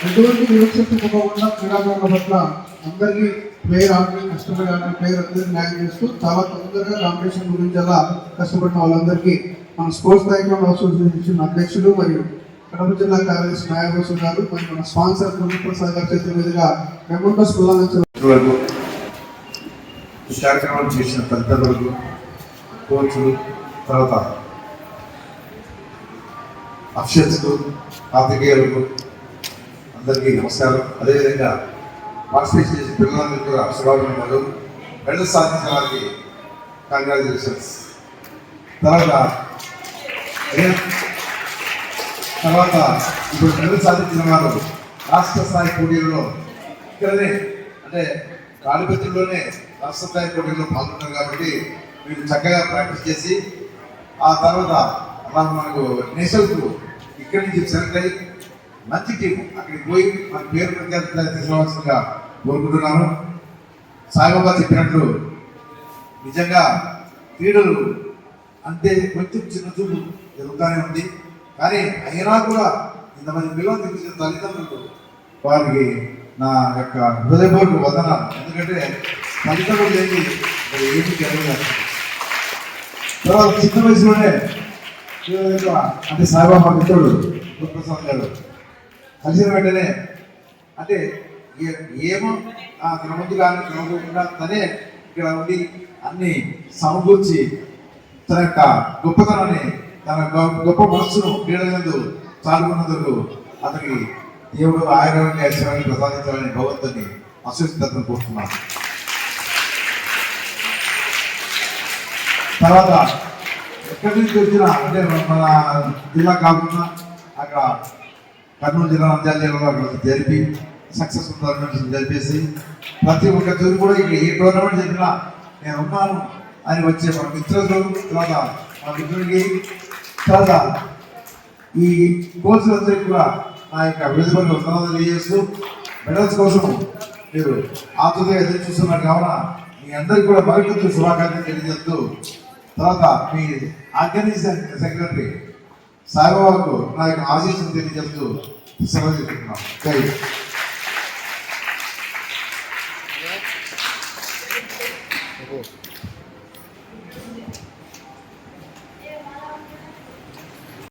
ఎటువంటి వివక్షత పోకుండా క్రీడాకారుల పట్ల అందరినీ ప్లేయర్ ఆడి కష్టపడి ఆడిన ప్లేయర్ అందరికీ న్యాయం చేస్తూ చాలా తొందరగా కాంపిటీషన్ గురించి అలా కష్టపడిన వాళ్ళందరికీ మన స్పోర్ట్స్ టైక్వాండో అసోసియేషన్ అధ్యక్షుడు మరియు కడప జిల్లా కార్యదర్శి న్యాయభూషణ గారు మరియు మన స్పాన్సర్ ప్రభుత్వ గారి చేతుల మీదుగా మెమంటోస్ పిల్లల వరకు కార్యక్రమాలు చేసిన తదితరులకు కోచ్లు తర్వాత అఫిషియల్స్కు పాత్రికేయులకు అందరికీ నమస్కారం. అదేవిధంగా పార్టిసిపేట్ చేసిన పిల్లలందరికీ కూడా శుభాభినందనలు. మెడల్ సాధించిన వారికి కంగ్రాచులేషన్స్ తర్వాత తర్వాత ఇప్పుడు మెడల్ సాధించిన వారు రాష్ట్ర స్థాయి పోటీలలో ఇక్కడనే అంటే కాళిపత్రిలోనే రాష్ట్ర స్థాయి పోటీల్లో పాల్గొన్నారు కాబట్టి మీరు చక్కగా ప్రాక్టీస్ చేసి ఆ తర్వాత అలా మనకు నేషనల్కు ఇక్కడి నుంచి సెలెక్ట్ మంచి టీం అక్కడికి పోయి మన పేరు ప్రఖ్యాతి తీసుకోవాల్సిందిగా కోరుకుంటున్నాను సాయిబాబా చెప్పినట్లు నిజంగా క్రీడలు అంటే కొంచెం చిన్న చూపు జరుగుతూనే ఉంది. కానీ అయినా కూడా ఇంతమంది పిల్లలు తెప్పించిన తల్లిదండ్రులు వారికి నా యొక్క హృదయపూర్వక వదనాలు. ఎందుకంటే తల్లిదండ్రులు లేని మరి ఏమి జరగదు తర్వాత చిన్న వయసులోనే అంటే సాయిబాబా మిత్రుడు గురుప్రసాద్ గారు కలిసిన వెంటనే అంటే ఏ- ఏమో ఆ తన ముందు కానీ తనకుండా తనే ఇక్కడ ఉండి అన్ని సమకూర్చి తన యొక్క గొప్పతనాన్ని తన గొప్ప మనస్సును క్రీడలందు చాలుకున్నందుకు అతనికి దేవుడు ఆయుర్వేద ఐశ్వర్యాన్ని ప్రసాదించాలని భగవంతుని అసూసితత్వం కోరుతున్నాను తర్వాత ఎక్కడి నుంచి వచ్చిన అంటే మన జిల్లా కాకుండా అక్కడ కర్నూలు జిల్లా నంద్యాల జిల్లాలో అక్కడ జరిపి సక్సెస్ఫుల్ టోర్నమెంట్స్ జరిపేసి ప్రతి ఒక్క చోటు కూడా ఇక్కడ ఏ టోర్నమెంట్ జరిగినా నేను ఉన్నాను అని వచ్చే మన మిత్రులు తర్వాత మా మిత్రుడికి తర్వాత ఈ కోచ్లందరికీ కూడా నా యొక్క విడుదల వందనాలు తెలియజేస్తూ మెడల్స్ కోసం మీరు ఆతుగా ఎదురు చూస్తున్నారు కావున మీ అందరికీ కూడా మరికొంచెం శుభాకాంక్షలు తెలియజేస్తూ తర్వాత మీ ఆర్గనైజేషన్ సెక్రటరీ సాయిబాబాకు నా యొక్క ఆశీస్సులు తెలియజేస్తూ సెలవు తీసుకుంటున్నాం జై హింద్.